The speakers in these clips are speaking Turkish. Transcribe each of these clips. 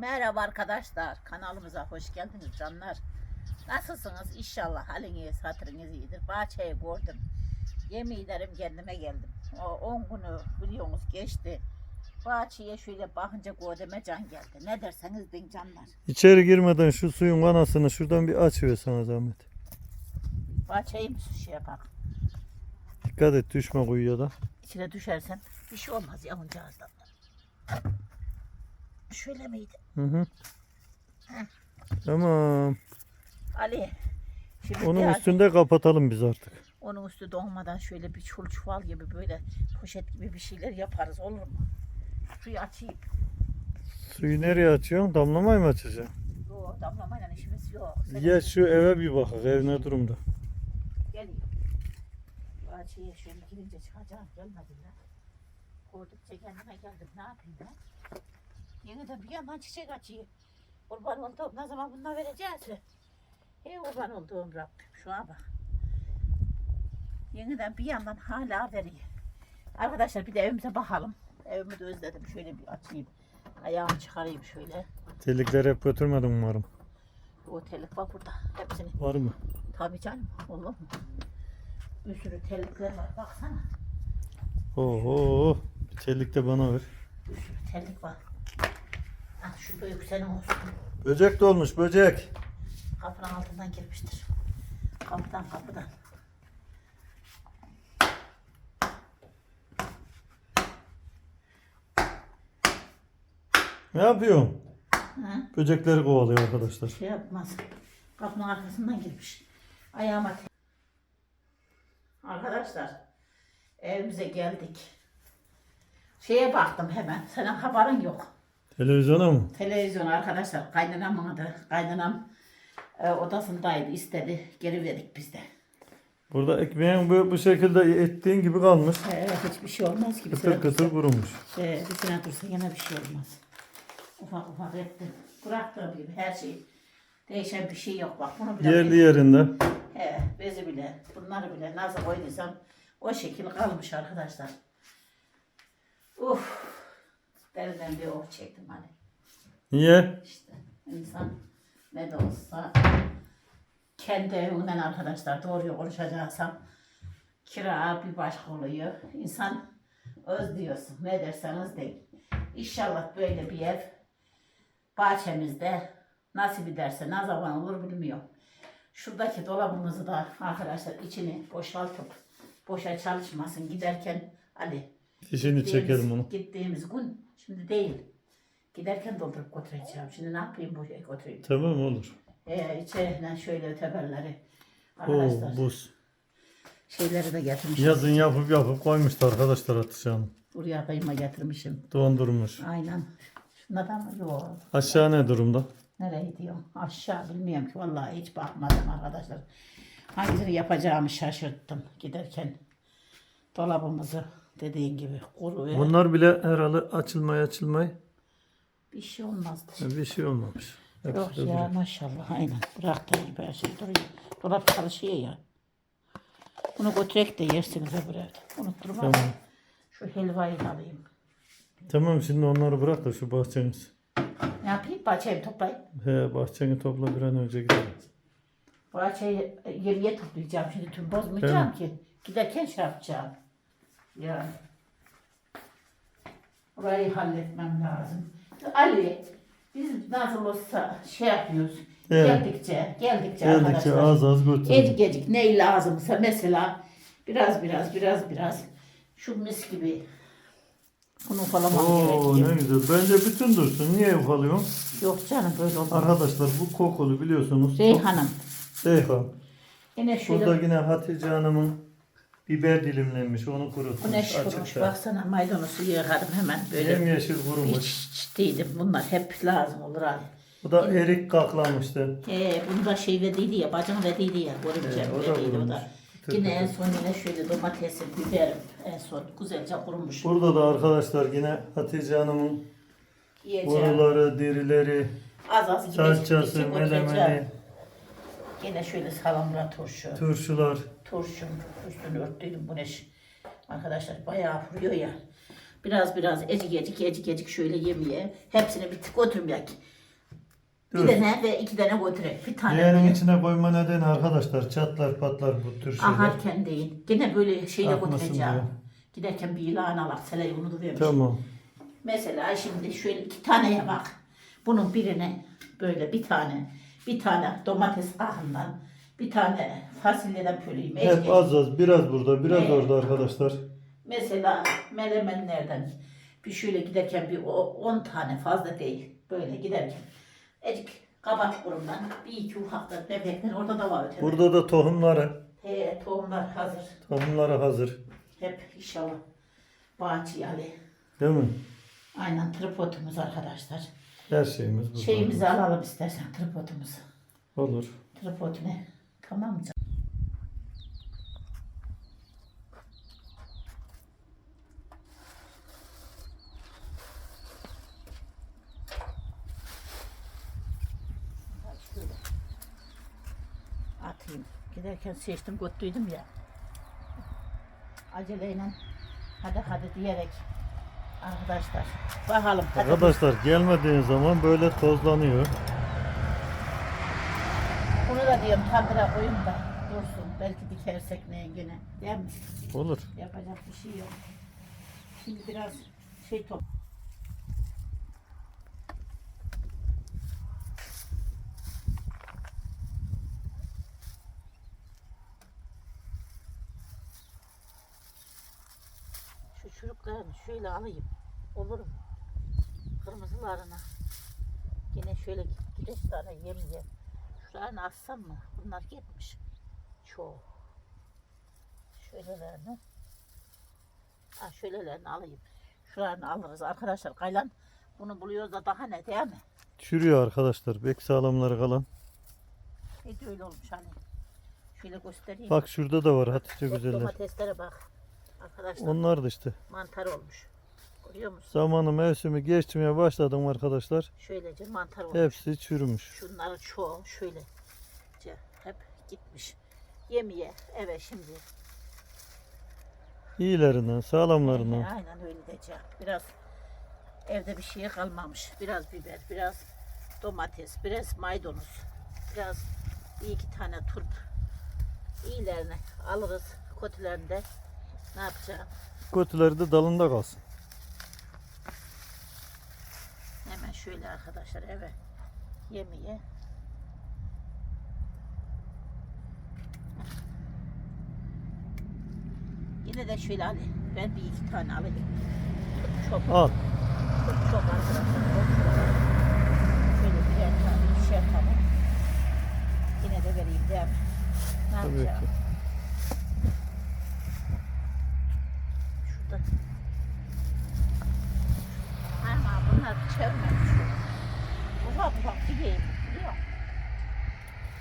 Merhaba arkadaşlar. Kanalımıza hoş geldiniz canlar. Nasılsınız? İnşallah haliniz, hatırınız iyidir. Bahçeyi gördüm. Yemin ederim kendime geldim. O 10 günü biliyorsunuz geçti. Bahçeye şöyle bakınca gördüme can geldi. Ne derseniz deyin canlar. İçeri girmeden şu suyun kanasını şuradan bir aç ver sana zahmet. Bahçeyi mi şey yapar? Dikkat et düşme kuyuya da. İçine düşersen bir şey olmaz yavuncağızdan. Şöyle miydi? Hı hı. Heh. Tamam. Ali. Şimdi Onun biraz- üstünde kapatalım biz artık. Onun üstü donmadan şöyle bir çul çuval gibi böyle poşet gibi bir şeyler yaparız olur mu? Suyu açayım. Suyu nereye açıyorsun? Damlamayı mı açacaksın? Yok damlamayla işimiz yok. Sen Ya şu eve bir bak. Ev ne durumda? Geliyor. Bahçeye şöyle girince çıkacağım gelmediler. Kordukça kendime geldim ne yapayım ben? Yeniden bir yandan çiçek açıyor. Kurban olduğum ne zaman bunlar vereceğiz? Ey kurban olduğum Rabbim şuna bak. Yeniden bir yandan hala veriyor. Arkadaşlar bir de evimize bakalım. Evimi de özledim. Şöyle bir açayım. Ayağımı çıkarayım şöyle. Delikleri hep götürmedim umarım. O telik var burada. Hepsini. Var mı? Tabii canım. Olur mu? Bir sürü telikler var. Baksana. Oho. Bir telik de bana ver. Bir sürü terlik var. Şu büyük senin olsun. Böcek dolmuş böcek. Kapının altından girmiştir. Kapıdan kapıdan. Ne yapıyorsun? Ha? Böcekleri kovalıyor arkadaşlar. Şey yapmaz. Kapının arkasından girmiş. Ayağıma Arkadaşlar evimize geldik. Şeye baktım hemen. Senin haberin yok. Televizyona mı? Televizyon arkadaşlar kaynanamın adı. Kaynanam e, odasındaydı istedi. Geri verdik biz de. Burada ekmeğin bu, bu şekilde ettiğin gibi kalmış. Evet hiçbir şey olmaz ki. Bir Kıtır sene kıtır dursa- kurumuş. Ee, bir sene dursa yine bir şey olmaz. Ufak ufak ettim. Bıraktığım gibi her şey. Değişen bir şey yok bak. Bunu bile Yerli yerinde. He, bezi bile, bunları bile nasıl koyduysam o şekil kalmış arkadaşlar. Uf, deriden bir oh çektim hani. Niye? İşte insan ne de olsa kendi evinden arkadaşlar doğruyu konuşacaksam kira bir başka oluyor. İnsan özlüyorsun ne derseniz deyin. İnşallah böyle bir ev bahçemizde nasip ederse ne zaman olur bilmiyorum. Şuradaki dolabımızı da arkadaşlar içini boşaltıp boşa çalışmasın giderken Ali Dişini çekelim onu. Gittiğimiz gün şimdi değil. Giderken doldurup götüreceğim. Şimdi ne yapayım buraya götüreyim. Tamam olur. Ee, içeriden şöyle öteberleri. Oo, Arkadaşlar buz. şeyleri de getirmişim. Yazın yapıp yapıp koymuştu arkadaşlar Hanım. Buraya kıyma getirmişim. Dondurmuş. Aynen. Şunlardan mı? Yok. Aşağı ne durumda? Nereye gidiyor? Aşağı bilmiyorum ki. Vallahi hiç bakmadım arkadaşlar. Hangisini yapacağımı şaşırttım giderken. Dolabımızı dediğin gibi kuru ve Bunlar bile herhalde açılmaya açılmay bir şey olmazdı. bir şey olmamış. Hepsi Yok de ya duruyor. maşallah aynen. Bıraktığım gibi her şey duruyor. Dolap çalışıyor ya. Bunu götürek de yersiniz öbür evde. Unutturma. Tamam. Şu helvayı da alayım. Tamam şimdi onları bırak da şu bahçemiz. Ne yapayım? Bahçeyi toplayayım. He bahçeni topla bir an önce gidelim. Bahçeyi yemeğe toplayacağım. Şimdi tüm bozmayacağım ki. Giderken şey yapacağım. Yani. Burayı halletmem lazım. Ali, biz nasıl olsa şey yapıyoruz. Evet. Geldikçe, geldikçe, Geldikçe arkadaşlar. az az götürelim. Ecik ecik ne lazımsa mesela biraz biraz biraz biraz şu mis gibi bunu ufalamam Oo gerekiyor. ne güzel. Bence bütün dursun. Niye ufalıyorsun? Yok canım böyle olmaz. Arkadaşlar bu kokulu biliyorsunuz. Reyhanım. Reyhan. Yine şöyle Burada yine Hatice Hanım'ın biber dilimlenmiş. Onu kurutmuş. güneş açıkta. kurumuş. Baksana maydanozu yıkadım hemen böyle. Yemyeşil kurumuş. Hiç, hiç değilim. Bunlar hep lazım olur Ali. Bu da erik kaklamıştı. Ee, bunu da şey verdiydi ya, bacım verdiydi ya, görümce Evet, o da verdiydi o kurumuş. da. Yine en son yine şöyle domatesim, biberim en son güzelce kurumuş. Burada da arkadaşlar yine Hatice Hanım'ın Yiyeceğim. boruları, dirileri, Az az gidecek, salçası, gidecek, melemeni. Yine şöyle salamla turşu. turşular. Turşum üstünü örttüydüm bu neş. Arkadaşlar bayağı vuruyor ya. Biraz biraz ecik ecik ecik ecik şöyle yemeye. Hepsini bir tık götürmek. Bir tane ve iki tane götürek. Bir tane böyle içine koyma nedeni arkadaşlar çatlar patlar bu tür şeyler. aharken değil. Gene böyle şeyle Akmasın götüreceğim. diye. Giderken bir ilan alak. Seleyi unutuvermiş. Tamam. Mesela şimdi şöyle iki taneye bak. Bunun birine böyle bir tane, bir tane domates ahından, bir tane fasulyeden pöleyim. Hep az az biraz burada biraz Evet. orada arkadaşlar. Mesela melemenlerden bir şöyle giderken bir o- 10 tane fazla değil. Böyle giderken. Ecik kabak kurumdan bir iki ufak da bebekler orada da var ötede. Burada da tohumları. He, tohumlar hazır. Tohumları hazır. Hep inşallah bahçe Ali. Değil mi? Aynen tripodumuz arkadaşlar. Her şeyimiz burada. Şeyimizi alalım istersen tripodumuzu. Olur. Tripod ne? Tamam mı? canım? Bak şöyle. Atayım. Giderken seçtim götürdüm ya. Aceleyle hadi hadi diyerek arkadaşlar bakalım hadi. Arkadaşlar gelmediğin zaman böyle tozlanıyor. Bunu da diyorum tandıra koyun da dursun. Belki dikersek neye gene. Değil mi? Olur. Yapacak bir şey yok. Şimdi biraz şey top. Şu çocuklarını şöyle alayım. Olur mu? Kırmızılarını. Yine şöyle gideş tane yemeye. Şuralarını assam mı? Bunlar gitmiş. Çoğu. Şöylelerini. Ha şöylelerini alayım. Şuralarını alırız arkadaşlar. Kaylan bunu buluyoruz da daha ne değil mi? Çürüyor arkadaşlar. Bek sağlamları kalan. Ne de öyle olmuş hani. Şöyle göstereyim. Bak şurada da var Hatice güzeller. Domateslere bak. Arkadaşlar Onlar da işte. mantar olmuş. Görüyor musun? Zamanı mevsimi geçmeye başladım arkadaşlar. Şöylece mantar olmuş. Hepsi çürümüş. Şunların çoğu şöyle hep gitmiş. Yemeye eve şimdi. İyilerinden, sağlamlarından. Aynen öyle diyeceğim. Biraz evde bir şey kalmamış. Biraz biber, biraz domates, biraz maydanoz, biraz bir iki tane turp. İyilerini alırız. Kötülerini de ne yapacağım? Kötüleri de dalında kalsın. Hemen şöyle arkadaşlar eve yemeye. Yine de şöyle Ali. Ben bir iki tane alayım. Çok Al. çok çok arkadaşlar. Şöyle birer tane ikişer tane. Yine de vereyim değil mi? Ne Tabii yapacağım? ki. Şurada. Ama bunlar çevmemiş. Ufak ufak gideyim. Musun?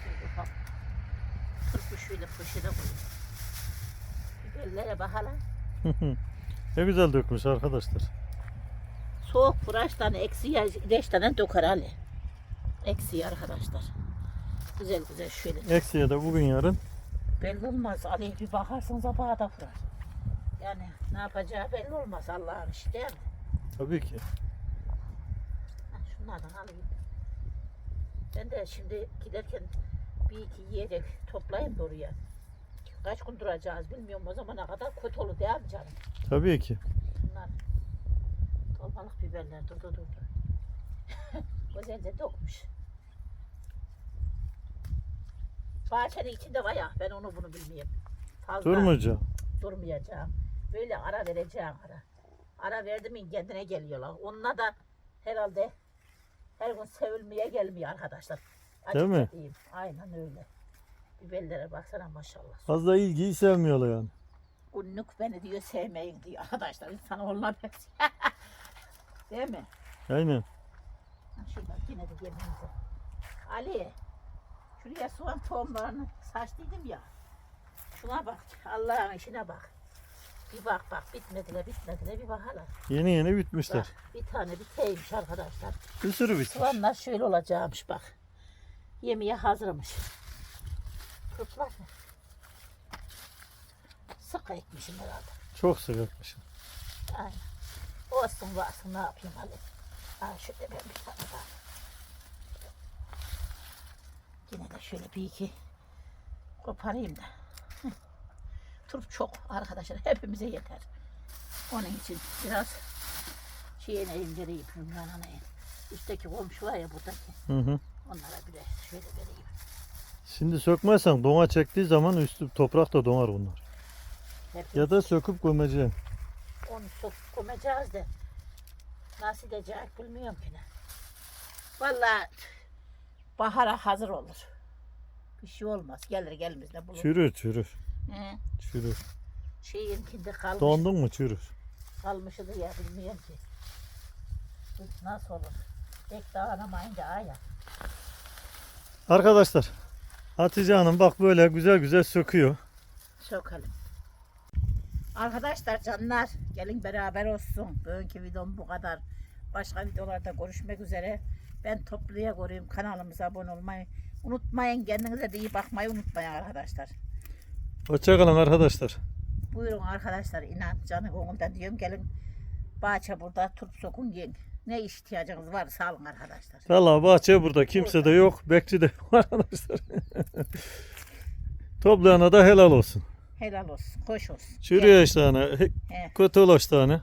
Şöyle ufak. Turpu şöyle poşete koyayım. Biberlere bakalım. ne güzel dökmüş arkadaşlar. Soğuk buraştan eksi beş tane döker Ali. Eksi arkadaşlar. Güzel güzel şöyle. Eksiye de bugün yarın. Belli olmaz Ali bir bakarsın sabaha da kurar. Yani ne yapacağı belli olmaz Allah'ın işi değil mi? Tabii ki. Ha, şunlardan alayım. Ben de şimdi giderken bir iki yiyecek toplayayım da oraya. Kaç gün duracağız bilmiyorum o zamana kadar kötü olur değil mi canım? Tabii ki. Bunlar dolmalık biberler durdu durdu. Güzelce dokmuş. Bahçenin içinde var ya ben onu bunu bilmiyorum. Fazla Durmayacağım. durmayacağım. Böyle ara vereceğim ara. Ara verdim kendine geliyorlar. Onunla da herhalde her gün sevilmeye gelmiyor arkadaşlar. Değil mi? diyeyim. Aynen öyle. Biberlere baksana maşallah. Fazla ilgiyi sevmiyorlar yani. Günlük beni diyor sevmeyin diyor arkadaşlar. İnsan olmaz. Değil mi? Aynen. Ha, Şuradan yine de yemeğimizi. Ali. Şuraya soğan tohumlarını saçtıydım ya. Şuna bak. Allah'ın işine bak. Bir bak bak bitmediler bitmediler bir bakalım. Yeni yeni bitmişler. Bak bir tane biteymiş arkadaşlar. Bir sürü bitmiş. Soğanlar şöyle olacakmış bak. Yemeğe hazırmış. Kurtlar mı? Sık ekmişim herhalde. Çok sık etmişim. Aynen. Olsun varsın ne yapayım Ali. Ha şöyle ben bir tane daha. Yine de şöyle bir iki koparayım da. Turp çok arkadaşlar hepimize yeter. Onun için biraz şeyine indireyim Ümran Ana'ya. Üstteki komşu var ya buradaki. Hı hı. Onlara bir de şöyle vereyim. Şimdi sökmezsen dona çektiği zaman üstü toprak da donar bunlar. Hep Ya da söküp gömeceksin. onu sok koyacağız da nasıl edecek bilmiyorum ki ne. Vallahi bahara hazır olur. Bir şey olmaz. Gelir gelmez ne bulur. Çürür çürür. He, Çürür. şeyinkinde kalmış. Dondun mu çürür. Kalmışı da ya bilmiyorum ki. Nasıl olur? Tek dağınamayınca aya. Arkadaşlar Hatice Hanım bak böyle güzel güzel söküyor. Sokalım. Arkadaşlar canlar gelin beraber olsun. Bugünkü videom bu kadar. Başka videolarda görüşmek üzere. Ben topluya koruyayım. Kanalımıza abone olmayı unutmayın. Kendinize de iyi bakmayı unutmayın arkadaşlar. Hoşçakalın arkadaşlar. Buyurun arkadaşlar inan canı gönülden diyorum gelin. Bahçe burada turp sokun yiyin. Ne ihtiyacınız var sağ olun arkadaşlar. Vallahi bahçe burada kimse de yok. Bekçi de yok arkadaşlar. Toplayana da helal olsun. Helal olsun. Hoş olsun. Çürüyor işte hani. He. Kötü tane.